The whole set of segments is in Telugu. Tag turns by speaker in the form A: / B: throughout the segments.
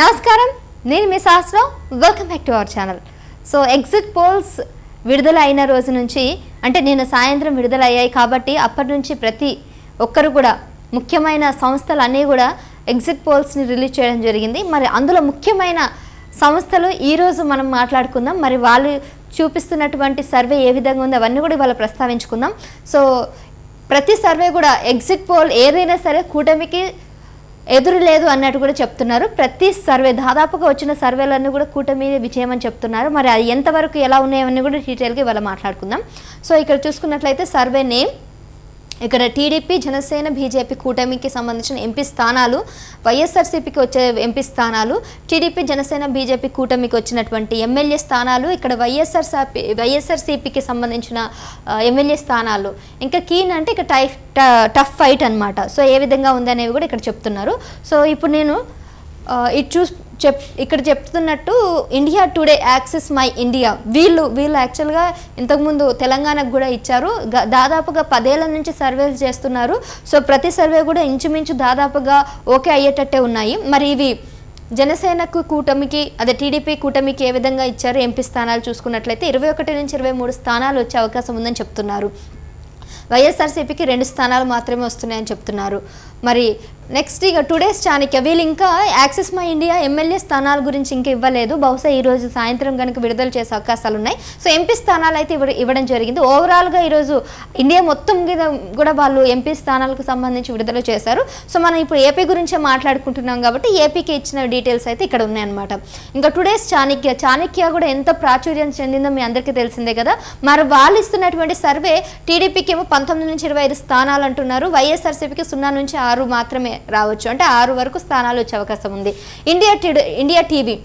A: నమస్కారం. నేను మీ శాస్త్రం. Welcome back to our channel so exit polls విడుదల అయిన రోజు నుంచి అంటే నేను సాయంత్రం విడుదలయ్యాయి కాబట్టి అప్పటి నుంచి ప్రతి ఒక్కరు కూడా ముఖ్యమైన సంస్థలు అన్నీ కూడా ఎగ్జిట్ పోల్స్ని రిలీజ్ చేయడం జరిగింది. మరి అందులో ముఖ్యమైన సంస్థలు ఈరోజు మనం మాట్లాడుకుందాం. మరి వాళ్ళు చూపిస్తున్నటువంటి సర్వే ఏ విధంగా ఉందో అవన్నీ కూడా ఇవాళ ప్రస్తావించుకుందాం. సో ప్రతి సర్వే కూడా ఎగ్జిట్ పోల్ ఏదైనా సరే కూటమికి ఎదురు లేదు అన్నట్టు కూడా చెప్తున్నారు. ప్రతి సర్వే దాదాపుగా వచ్చిన సర్వేలన్నీ కూడా కూటమి విజయమని అని చెప్తున్నారు. మరి అది ఎంతవరకు ఎలా ఉన్నాయని కూడా డీటెయిల్గా ఇవాళ మాట్లాడుకుందాం. సో ఇక్కడ చూసుకున్నట్లయితే సర్వే నేమ్ ఇక్కడ టీడీపీ జనసేన బీజేపీ కూటమికి సంబంధించిన ఎంపీ స్థానాలు వైఎస్ఆర్సీపీకి వచ్చే ఎంపీ స్థానాలు టీడీపీ జనసేన బీజేపీ కూటమికి వచ్చినటువంటి ఎమ్మెల్యే స్థానాలు ఇక్కడ వైఎస్ఆర్సీపీ వైఎస్ఆర్సీపీకి సంబంధించిన ఎమ్మెల్యే స్థానాలు. ఇంకా కీన్ అంటే ఇక్కడ టైఫ్ ట- టఫ్ ఫైట్ అన్నమాట. సో ఏ విధంగా ఉంది అనేవి కూడా ఇక్కడ చెప్తున్నారు. సో ఇప్పుడు నేను ఇటు ఇది చెప్ ఇక్కడ చెప్తున్నట్టు India Today Axis My India వీళ్ళు వీళ్ళు యాక్చువల్గా ఇంతకుముందు తెలంగాణకు కూడా ఇచ్చారు. దాదాపుగా పదేళ్ళ నుంచి సర్వేలు చేస్తున్నారు. సో ప్రతి సర్వే కూడా ఇంచుమించు దాదాపుగా ఓకే అయ్యేటట్టే ఉన్నాయి. మరి ఇవి జనసేనకు కూటమికి అదే టీడీపీ కూటమికి ఏ విధంగా ఇచ్చారు? ఎంపీ స్థానాలు చూసుకున్నట్లయితే ఇరవై ఒకటి నుంచి ఇరవై మూడు స్థానాలు వచ్చే అవకాశం ఉందని చెప్తున్నారు. వైఎస్ఆర్సీపీకి రెండు స్థానాలు మాత్రమే వస్తున్నాయని చెప్తున్నారు. మరి నెక్స్ట్ ఇక టుడేస్ చాణక్య. వీళ్ళు ఇంకా యాక్సెస్ మై ఇండియా ఎమ్మెల్యే స్థానాల గురించి ఇంకా ఇవ్వలేదు. బహుశా ఈ రోజు సాయంత్రం కనుక విడుదల చేసే అవకాశాలు ఉన్నాయి. సో ఎంపీ స్థానాలు అయితే ఇవ్వ ఇవ్వడం జరిగింది. ఓవరాల్గా ఈరోజు ఇండియా మొత్తం మీద కూడా వాళ్ళు ఎంపీ స్థానాలకు సంబంధించి విడుదల చేశారు. సో మనం ఇప్పుడు ఏపీ గురించే మాట్లాడుకుంటున్నాం కాబట్టి ఏపీకి ఇచ్చిన డీటెయిల్స్ అయితే ఇక్కడ ఉన్నాయన్నమాట. ఇంకా టుడేస్ చాణక్య. చాణక్య కూడా ఎంత ప్రాచుర్యం చెందిందో మీ అందరికీ తెలిసిందే కదా. మరి వాళ్ళు ఇస్తున్నటువంటి సర్వే టీడీపీకి ఏమో పంతొమ్మిది నుంచి ఇరవై ఐదు స్థానాలు అంటున్నారు. వైఎస్ఆర్సీపీకి సున్నా నుంచి ఆరు మాత్రమే రావచ్చు. అంటే ఆరు వరకు స్థానాలు వచ్చే అవకాశం ఉంది. India India TV.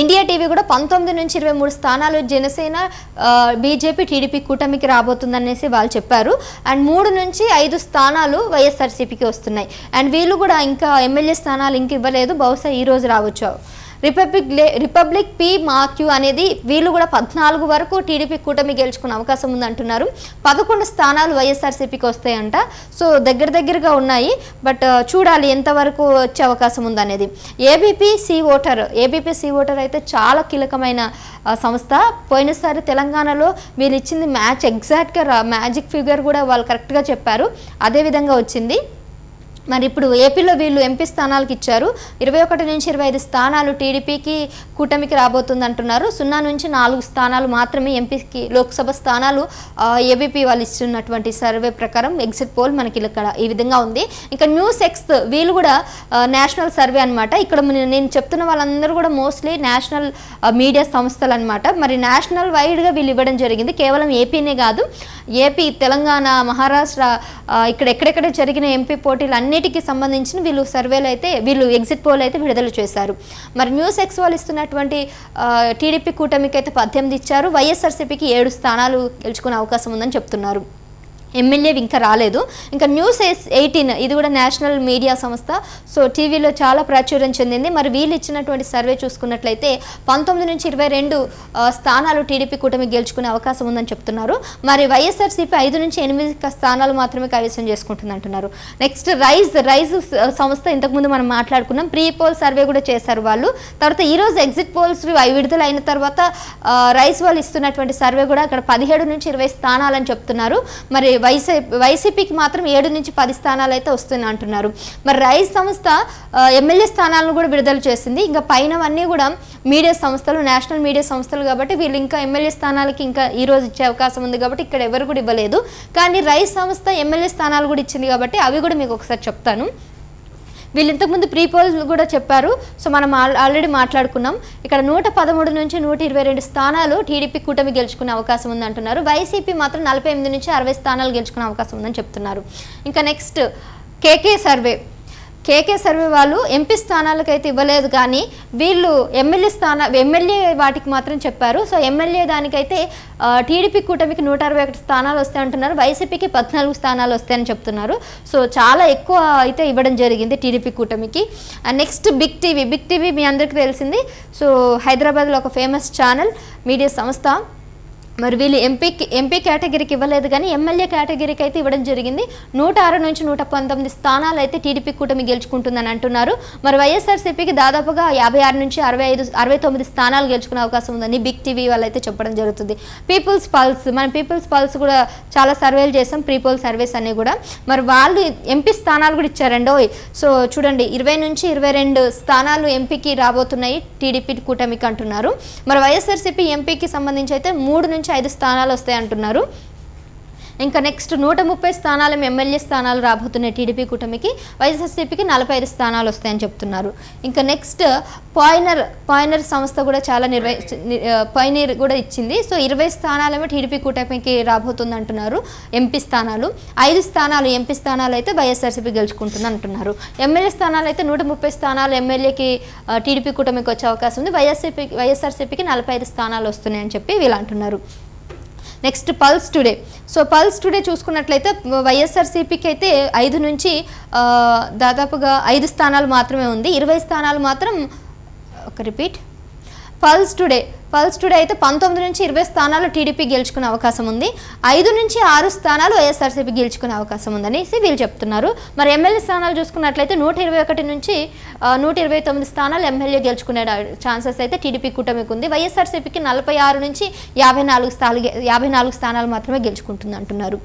A: India TV కూడా పంతొమ్మిది నుంచి ఇరవై మూడు స్థానాలు జనసేన బీజేపీ టీడీపీ కూటమికి రాబోతుందనేసి వాళ్ళు చెప్పారు. అండ్ మూడు నుంచి ఐదు స్థానాలు వైఎస్ఆర్సీపీకి వస్తున్నాయి. అండ్ వీళ్ళు కూడా ఇంకా ఎమ్మెల్యే స్థానాలు ఇంక ఇవ్వలేదు. బహుశా ఈ రోజు రావచ్చు. రిపబ్లిక్ లే రిపబ్లిక్ పి మాక్యూ అనేది వీళ్ళు కూడా పద్నాలుగు వరకు టీడీపీ కూటమి గెలుచుకునే అవకాశం ఉందంటున్నారు. పదకొండు స్థానాలు వైఎస్ఆర్సీపీకి వస్తాయంట. సో దగ్గర దగ్గరగా ఉన్నాయి. బట్ చూడాలి ఎంతవరకు వచ్చే అవకాశం ఉందనేది. ABP C voter ABP C voter అయితే చాలా కీలకమైన సంస్థ. పోయినసారి తెలంగాణలో వీళ్ళు ఇచ్చింది మ్యాచ్ ఎగ్జాక్ట్గా రా మ్యాజిక్ ఫిగర్ కూడా వాళ్ళు కరెక్ట్గా చెప్పారు. అదే విధంగా వచ్చింది. మరి ఇప్పుడు ఏపీలో వీళ్ళు ఎంపీ స్థానాలకు ఇచ్చారు. ఇరవై ఒకటి నుంచి ఇరవై ఐదు స్థానాలు టీడీపీకి కూటమికి రాబోతుంది అంటున్నారు సున్నా నుంచి నాలుగు స్థానాలు మాత్రమే ఎంపీకి లోక్సభ స్థానాలు ఏబీపీ వాళ్ళు ఇస్తున్నటువంటి సర్వే ప్రకారం ఎగ్జిట్ పోల్ మనకి ఇక్కడ ఈ విధంగా ఉంది. ఇంకా న్యూస్ ఎక్స్ వీళ్ళు కూడా నేషనల్ సర్వే అనమాట ఇక్కడ నేను చెప్తున్న వాళ్ళందరూ కూడా మోస్ట్లీ నేషనల్ మీడియా సంస్థలు అన్నమాట మరి నేషనల్ వైడ్గా వీళ్ళు ఇవ్వడం జరిగింది. కేవలం ఏపీనే కాదు ఏపీ తెలంగాణ మహారాష్ట్ర ఇక్కడ ఎక్కడెక్కడ జరిగిన ఎంపీ పోటీలు అన్నిటికీ సంబంధించిన వీళ్ళు సర్వేలు అయితే వీళ్ళు ఎగ్జిట్ పోల్ అయితే విడుదల చేశారు. మరి న్యూస్ ఎక్స్ వాళ్ళు ఇస్తున్నటువంటి టీడీపీ కూటమికి అయితే పద్దెనిమిది ఇచ్చారు. వైఎస్ఆర్సీపీకి ఏడు స్థానాలు గెలుచుకునే అవకాశం ఉందని చెప్తున్నారు. ఎమ్మెల్యే ఇంకా రాలేదు. ఇంకా న్యూస్ ఎయిటీన్ ఇది కూడా నేషనల్ మీడియా సంస్థ. సో టీవీలో చాలా ప్రాచుర్యం చెందింది. మరి వీళ్ళు ఇచ్చినటువంటి సర్వే చూసుకున్నట్లయితే పంతొమ్మిది నుంచి ఇరవై రెండు స్థానాలు టీడీపీ కూటమి గెలుచుకునే అవకాశం ఉందని చెప్తున్నారు. మరి వైఎస్ఆర్సీపీ ఐదు నుంచి ఎనిమిది స్థానాలు మాత్రమే కైవసం చేసుకుంటుంది అంటున్నారు నెక్స్ట్ రైజ్ రైజ్ సంస్థ ఇంతకుముందు మనం మాట్లాడుకున్నాం. ప్రీ పోల్ సర్వే కూడా చేశారు వాళ్ళు. తర్వాత ఈరోజు ఎగ్జిట్ పోల్స్ విడుదల అయిన తర్వాత రైస్ వాళ్ళు ఇస్తున్నటువంటి సర్వే కూడా అక్కడ పదిహేడు నుంచి ఇరవై స్థానాలని చెప్తున్నారు. మరి వైసీ వైసీపీకి మాత్రం ఏడు నుంచి పది స్థానాలు అయితే వస్తున్నాయి అంటున్నారు. మరి రైస్ సంస్థ ఎమ్మెల్యే స్థానాలను కూడా విడుదల చేసింది. ఇంకా పైనవన్నీ కూడా మీడియా సంస్థలు నేషనల్ మీడియా సంస్థలు కాబట్టి వీళ్ళు ఇంకా ఎమ్మెల్యే స్థానాలకి ఇంకా ఈ రోజు ఇచ్చే అవకాశం ఉంది కాబట్టి ఇక్కడ ఎవరు కూడా ఇవ్వలేదు. కానీ రైస్ సంస్థ ఎమ్మెల్యే స్థానాలు కూడా ఇచ్చింది కాబట్టి అవి కూడా మీకు ఒకసారి చెప్తాను. వీళ్ళు ఇంతకుముందు ప్రీ పోల్స్ కూడా చెప్పారు. సో మనం ఆల్రెడీ మాట్లాడుకున్నాం. ఇక్కడ నూట పదమూడు నుంచి నూట ఇరవై రెండు స్థానాలు టీడీపీ కూటమి గెలుచుకునే అవకాశం ఉంది అంటున్నారు వైసీపీ మాత్రం నలభై ఎనిమిది నుంచి అరవై స్థానాలు గెలుచుకునే అవకాశం ఉందని చెప్తున్నారు. ఇంకా next KK survey. KK survey వాళ్ళు ఎంపీ స్థానాలకు అయితే ఇవ్వలేదు కానీ వీళ్ళు ఎమ్మెల్యే స్థాన ఎమ్మెల్యే వాటికి మాత్రం చెప్పారు. సో ఎమ్మెల్యే దానికైతే టీడీపీ కూటమికి నూట అరవై ఒకటి స్థానాలు వస్తాయి అంటున్నారు. వైసీపీకి పద్నాలుగు స్థానాలు వస్తాయని చెప్తున్నారు. సో చాలా ఎక్కువ అయితే ఇవ్వడం జరిగింది టీడీపీ కూటమికి. Next Big TV Big TV మీ అందరికీ తెలిసింది. సో హైదరాబాద్లో ఒక ఫేమస్ ఛానల్ మీడియా సంస్థ. మరి వీళ్ళు ఎంపీ ఎంపీ కేటగిరీకి ఇవ్వలేదు కానీ ఎమ్మెల్యే కేటగిరీకి అయితే ఇవ్వడం జరిగింది. నూట ఆరు నుంచి నూట పంతొమ్మిది స్థానాలు అయితే టీడీపీ కూటమి గెలుచుకుంటుందని అంటున్నారు. మరి వైఎస్ఆర్సీపీకి దాదాపుగా యాభై ఆరు నుంచి అరవై ఐదు అరవై తొమ్మిది స్థానాలు గెలుచుకునే అవకాశం ఉందని బిగ్ టీవీ వాళ్ళు అయితే చెప్పడం జరుగుతుంది. పీపుల్స్ పల్స్ మన పీపుల్స్ పల్స్ కూడా చాలా సర్వేలు చేసాం ప్రీపోల్ సర్వేస్ అన్నీ కూడా. మరి వాళ్ళు ఎంపీ స్థానాలు కూడా ఇచ్చారండి. ఓయ్ సో చూడండి ఇరవై నుంచి ఇరవై రెండు స్థానాలు ఎంపీకి రాబోతున్నాయి టీడీపీ కూటమికి అంటున్నారు. మరి వైఎస్ఆర్సీపీ ఎంపీకి సంబంధించి అయితే మూడు నుంచి ఐదు స్థానాలు వస్తాయి అంటున్నారు. ఇంకా నెక్స్ట్ నూట ముప్పై స్థానాలు ఎమ్మెల్యే స్థానాలు రాబోతున్నాయి టీడీపీ కూటమికి వైఎస్ఆర్సీపీకి నలభై ఐదు స్థానాలు వస్తాయని చెప్తున్నారు. ఇంకా నెక్స్ట్ పాయినర్ పాయినర్ సంస్థ కూడా చాలా నిర్వహి పైనీర్ కూడా ఇచ్చింది. సో ఇరవై స్థానాలేమో టీడీపీ కూటమికి రాబోతుంది అంటున్నారు ఎంపీ స్థానాలు. ఐదు స్థానాలు ఎంపీ స్థానాలు అయితే వైఎస్ఆర్సీపీ గెలుచుకుంటుంది అంటున్నారు. ఎమ్మెల్యే స్థానాలు అయితే నూట ముప్పై స్థానాలు ఎమ్మెల్యేకి టీడీపీ కూటమికి వచ్చే అవకాశం ఉంది. వైఎస్ఆర్సీపీ వైఎస్ఆర్సీపీకి నలభై ఐదు స్థానాలు వస్తున్నాయని చెప్పి వీళ్ళు అంటున్నారు. Next Pulse Today. So Pulse Today చూసుకున్నట్లయితే వైఎస్ఆర్సీపీకి అయితే ఐదు నుంచి దాదాపుగా ఐదు స్థానాలు మాత్రమే ఉంది. ఇరవై స్థానాలు మాత్రం ఒక repeat. Pulse Today. Pulse Today అయితే పంతొమ్మిది నుంచి ఇరవై స్థానాలు టీడీపీ గెలుచుకునే అవకాశం ఉంది. ఐదు నుంచి ఆరు స్థానాలు వైఎస్ఆర్సీపీ గెలుచుకునే అవకాశం ఉందనేసి వీళ్ళు చెప్తున్నారు. మరి ఎమ్మెల్యే స్థానాలు చూసుకున్నట్లయితే నూట ఇరవై ఒకటి నుంచి నూట ఇరవై తొమ్మిది స్థానాలు ఎమ్మెల్యే గెలుచుకునే ఛాన్సెస్ అయితే టీడీపీ కూటమికి ఉంది. వైఎస్ఆర్సీపీకి నలభై ఆరు నుంచి యాభై నాలుగు స్థానాలు యాభై నాలుగు స్థానాలు మాత్రమే గెలుచుకుంటుంది అంటున్నారు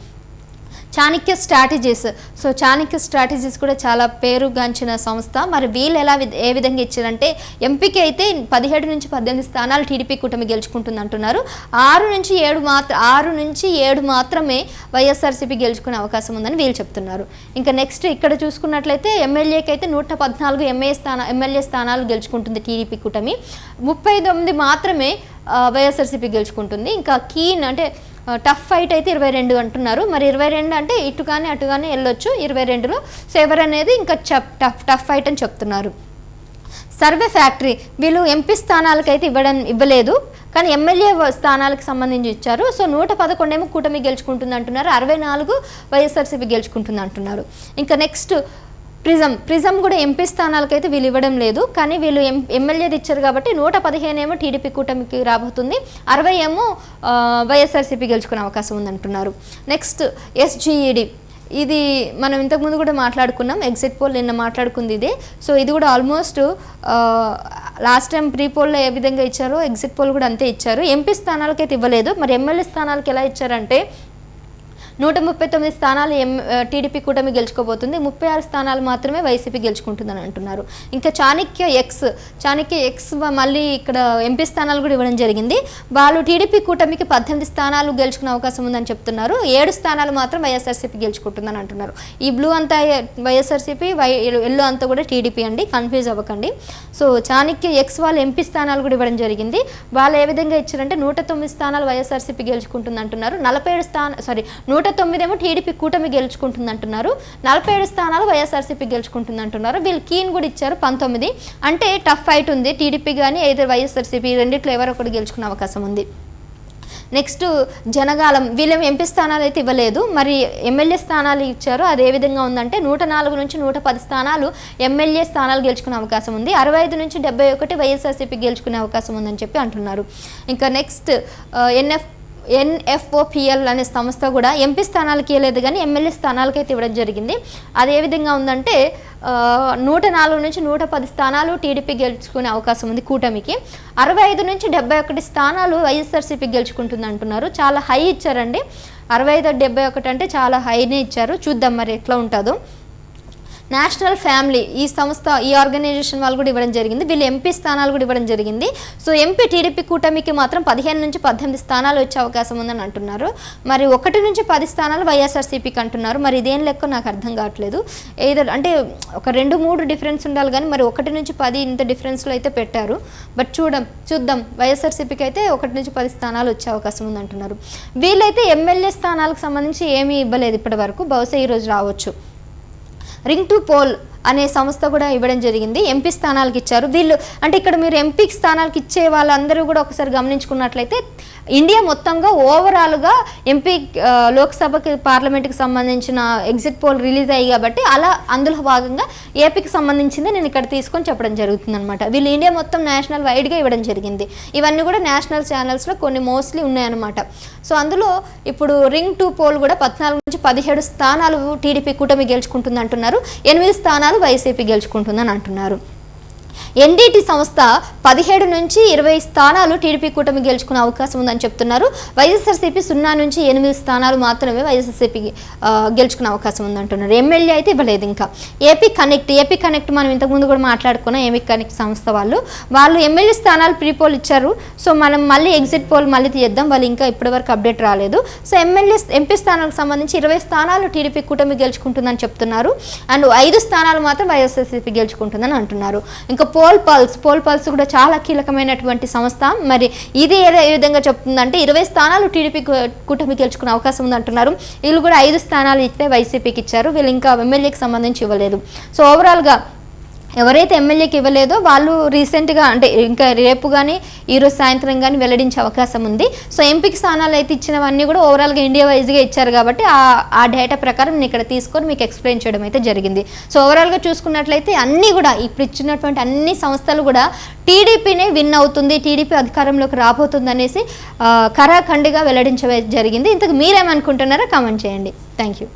A: Chanakya Strategies. So Chanakya Strategies కూడా చాలా పేరుగాంచిన సంస్థ. మరి వీళ్ళు ఎలా వి- ఏ విధంగా ఇచ్చారంటే ఎంపీకి అయితే పదిహేడు నుంచి పద్దెనిమిది స్థానాలు టీడీపీ కూటమి గెలుచుకుంటుంది అంటున్నారు ఆరు నుంచి ఏడు మాత్ర ఆరు నుంచి ఏడు మాత్రమే వైఎస్ఆర్సీపీ గెలుచుకునే అవకాశం ఉందని వీళ్ళు చెప్తున్నారు. ఇంకా నెక్స్ట్ ఇక్కడ చూసుకున్నట్లయితే ఎమ్మెల్యేకి అయితే నూట పద్నాలుగు ఎంఏ స్థాన ఎమ్మెల్యే స్థానాలు గెలుచుకుంటుంది టీడీపీ కూటమి. ముప్పై తొమ్మిది మాత్రమే వైఎస్ఆర్సీపీ గెలుచుకుంటుంది. ఇంకా కీన్ అంటే టఫ్ ఫైట్ అయితే ఇరవై రెండు అంటున్నారు. మరి ఇరవై రెండు అంటే ఇటు కానీ అటు కానీ వెళ్ళొచ్చు. ఇరవై రెండులో సేవర్ అనేది ఇంకా చప్ టఫ్ టఫ్ ఫైట్ అని చెప్తున్నారు. సర్వే ఫ్యాక్టరీ వీళ్ళు ఎంపీ స్థానాలకైతే ఇవ్వడం ఇవ్వలేదు. కానీ ఎమ్మెల్యే స్థానాలకు సంబంధించి ఇచ్చారు. సో నూట పదకొండేమో కూటమి గెలుచుకుంటుంది అంటున్నారు అరవై నాలుగు వైఎస్ఆర్సీపీ గెలుచుకుంటుంది అంటున్నారు ఇంకా నెక్స్ట్ ప్రిజం ప్రిజం కూడా ఎంపీ స్థానాలకైతే వీళ్ళు ఇవ్వడం లేదు. కానీ వీళ్ళు ఎం ఎమ్మెల్యేది ఇచ్చారు కాబట్టి నూట పదిహేను ఏమో టీడీపీ కూటమికి రాబోతుంది. అరవై ఏమో వైఎస్ఆర్సీపీ గెలుచుకునే అవకాశం ఉందంటున్నారు. నెక్స్ట్ ఎస్జీఈడి ఇది మనం ఇంతకుముందు కూడా మాట్లాడుకున్నాం. ఎగ్జిట్ పోల్ నిన్న మాట్లాడుకుంది ఇదే. సో ఇది కూడా ఆల్మోస్ట్ లాస్ట్ టైం ప్రీ పోల్లో ఏ విధంగా ఇచ్చారో ఎగ్జిట్ పోల్ కూడా అంతే ఇచ్చారు. ఎంపీ స్థానాలకైతే ఇవ్వలేదు. మరి ఎమ్మెల్యే స్థానాలకు ఎలా ఇచ్చారంటే నూట ముప్పై తొమ్మిది స్థానాలు ఎం టీడీపీ కూటమి గెలుచుకోబోతుంది. ముప్పై ఆరు స్థానాలు మాత్రమే వైసీపీ గెలుచుకుంటుందని అంటున్నారు. ఇంకా చాణక్య ఎక్స్ చాణక్య ఎక్స్ మళ్ళీ ఇక్కడ ఎంపీ స్థానాలు కూడా ఇవ్వడం జరిగింది. వాళ్ళు టీడీపీ కూటమికి పద్దెనిమిది స్థానాలు గెలుచుకునే అవకాశం ఉందని చెప్తున్నారు. ఏడు స్థానాలు మాత్రం వైఎస్ఆర్సీపీ గెలుచుకుంటుందని అంటున్నారు. ఈ బ్లూ అంతా వైఎస్ఆర్సీపీ వై ఎల్లో అంతా కూడా టీడీపీ అండి. కన్ఫ్యూజ్ అవ్వకండి. సో చాణక్య ఎక్స్ వాళ్ళు ఎంపీ స్థానాలు కూడా ఇవ్వడం జరిగింది. వాళ్ళు ఏ విధంగా ఇచ్చారంటే నూట తొమ్మిది స్థానాలు వైఎస్ఆర్సీపీ గెలుచుకుంటుంది అంటున్నారు నలభై ఏడు స్థాన సారీ నూట నూట తొమ్మిదేమో టీడీపీ కూటమి గెలుచుకుంటుంది అంటున్నారు నలభై ఏడు స్థానాలు వైఎస్ఆర్సీపీ గెలుచుకుంటుంది అంటున్నారు వీళ్ళు కీన్ కూడా ఇచ్చారు పంతొమ్మిది. అంటే టఫ్ ఫైట్ ఉంది. టీడీపీ కానీ అయితే వైఎస్ఆర్సీపీ రెండిట్లో ఎవరో ఒకటి గెలుచుకునే అవకాశం ఉంది. నెక్స్ట్ జనగాలం. వీళ్ళేం ఎంపీ స్థానాలు అయితే ఇవ్వలేదు. మరి ఎమ్మెల్యే స్థానాలు ఇచ్చారు. అది ఏ విధంగా ఉందంటే నూట నాలుగు నుంచి నూట పది స్థానాలు ఎమ్మెల్యే స్థానాలు గెలుచుకునే అవకాశం ఉంది. అరవై ఐదు నుంచి డెబ్బై ఒకటి వైఎస్ఆర్సీపీ గెలుచుకునే అవకాశం ఉందని చెప్పి అంటున్నారు. ఇంకా నెక్స్ట్ ఎన్ఎఫ్ ఎన్ఎఫ్ఓపిఎల్ అనే సంస్థ కూడా ఎంపీ స్థానాలకి ఇవ్వలేదు కానీ ఎమ్మెల్యే స్థానాలకి అయితే ఇవ్వడం జరిగింది. అది ఏ విధంగా ఉందంటే నూట నాలుగు నుంచి నూట పది స్థానాలు టీడీపీ గెలుచుకునే అవకాశం ఉంది కూటమికి. అరవై ఐదు నుంచి డెబ్బై ఒకటి స్థానాలు వైఎస్ఆర్సీపీ గెలుచుకుంటుంది అంటున్నారు. చాలా హై ఇచ్చారండి. అరవై ఐదు డెబ్బై ఒకటి అంటే చాలా హైనే ఇచ్చారు. చూద్దాం మరి ఎట్లా ఉంటుందో. నేషనల్ ఫ్యామిలీ ఈ సంస్థ ఈ ఆర్గనైజేషన్ వాళ్ళు కూడా ఇవ్వడం జరిగింది. వీళ్ళు ఎంపీ స్థానాలు కూడా ఇవ్వడం జరిగింది. సో ఎంపీ టీడీపీ కూటమికి మాత్రం పదిహేను నుంచి పద్దెనిమిది స్థానాలు వచ్చే అవకాశం ఉందని అంటున్నారు. మరి ఒకటి నుంచి పది స్థానాలు వైఎస్ఆర్సీపీకి అంటున్నారు. మరి ఇదేం లెక్క నాకు అర్థం కావట్లేదు. ఏదో అంటే ఒక రెండు మూడు డిఫరెన్స్ ఉండాలి కానీ మరి ఒకటి నుంచి పది ఇంత డిఫరెన్స్లో అయితే పెట్టారు. బట్ చూడం చూద్దాం. వైఎస్ఆర్సీపీకి అయితే ఒకటి నుంచి పది స్థానాలు వచ్చే అవకాశం ఉంది అంటున్నారు వీళ్ళైతే ఎమ్మెల్యే స్థానాలకు సంబంధించి ఏమీ ఇవ్వలేదు ఇప్పటి వరకు. బహుశా ఈరోజు రావచ్చు. రింగ్ టు పోల్ అనే సంస్థ కూడా ఇవ్వడం జరిగింది. ఎంపీ స్థానాలకు ఇచ్చారు. వీళ్ళు అంటే ఇక్కడ మీరు ఎంపీ స్థానాలకు ఇచ్చే వాళ్ళందరూ కూడా ఒకసారి గమనించుకున్నట్లయితే ఇండియా మొత్తంగా ఓవరాల్గా ఎంపీ లోక్సభకి పార్లమెంట్కి సంబంధించిన ఎగ్జిట్ పోల్ రిలీజ్ అయ్యి కాబట్టి అలా అందులో భాగంగా ఏపీకి సంబంధించింది నేను ఇక్కడ తీసుకొని చెప్పడం జరుగుతుంది అనమాట వీళ్ళు ఇండియా మొత్తం నేషనల్ వైడ్గా ఇవ్వడం జరిగింది. ఇవన్నీ కూడా నేషనల్ ఛానల్స్లో కొన్ని మోస్ట్లీ ఉన్నాయన్నమాట. సో అందులో ఇప్పుడు రింగ్ టూ పోల్ కూడా పద్నాలుగు నుంచి పదిహేడు స్థానాలు టీడీపీ కూటమి గెలుచుకుంటుంది అంటున్నారు ఎనిమిది స్థానాలు వైసీపీ గెలుచుకుంటుందని అంటున్నారు. ఎన్డీటీ సంస్థ పదిహేడు నుంచి ఇరవై స్థానాలు టీడీపీ కూటమి గెలుచుకునే అవకాశం ఉందని చెప్తున్నారు. వైఎస్ఆర్సీపీ సున్నా నుంచి ఎనిమిది స్థానాలు మాత్రమే వైఎస్ఆర్సీపీ గెలుచుకునే అవకాశం ఉందంటున్నారు. ఎమ్మెల్యే అయితే ఇవ్వలేదు ఇంకా. ఏపీ కనెక్ట్ ఏపీ కనెక్ట్ మనం ఇంతకుముందు కూడా మాట్లాడుకున్నాం ఏపీ కనెక్ట్ సంస్థ వాళ్ళు. వాళ్ళు ఎమ్మెల్యే స్థానాలు ప్రీ పోల్ ఇచ్చారు. సో మనం మళ్ళీ ఎగ్జిట్ పోల్ మళ్ళీ తీద్దాం. వాళ్ళు ఇంకా ఇప్పటివరకు అప్డేట్ రాలేదు. సో ఎమ్మెల్యే ఎంపీ స్థానాలకు సంబంధించి ఇరవై స్థానాలు టీడీపీ కూటమి గెలుచుకుంటుందని చెప్తున్నారు. అండ్ ఐదు స్థానాలు మాత్రం వైఎస్ఆర్సీపీ గెలుచుకుంటుందని అంటున్నారు. ఇంకా పోల్ పల్స్ పోల్ పల్స్ కూడా చాలా కీలకమైనటువంటి సంస్థ. మరి ఇది ఏ విధంగా చెప్తుందంటే ఇరవై స్థానాలు టీడీపీ కూటమి గెలుచుకునే అవకాశం ఉంది అంటున్నారు వీళ్ళు కూడా ఐదు స్థానాలు ఇస్తే వైసీపీకి ఇచ్చారు. వీళ్ళు ఇంకా ఎమ్మెల్యేకి సంబంధించి ఇవ్వలేదు. సో ఓవరాల్గా ఎవరైతే ఎమ్మెల్యేకి ఇవ్వలేదో వాళ్ళు రీసెంట్గా అంటే ఇంకా రేపు కానీ ఈరోజు సాయంత్రం కానీ వెల్లడించే అవకాశం ఉంది. సో ఎంపీకి స్థానాలు అయితే ఇచ్చినవన్నీ కూడా ఓవరాల్గా ఇండియా వైజ్గా ఇచ్చారు కాబట్టి ఆ ఆ డేటా ప్రకారం నేను ఇక్కడ తీసుకొని మీకు ఎక్స్ప్లెయిన్ చేయడం అయితే జరిగింది. సో ఓవరాల్గా చూసుకున్నట్లయితే అన్నీ కూడా ఇప్పుడు ఇచ్చినటువంటి అన్ని సంస్థలు కూడా టీడీపీనే విన్ అవుతుంది టీడీపీ అధికారంలోకి రాబోతుంది అనేసి కరాఖండిగా ఖరాఖండిగా వెల్లడించడం జరిగింది. ఇంతకు మీరేమనుకుంటున్నారో కామెంట్ చేయండి. Thank you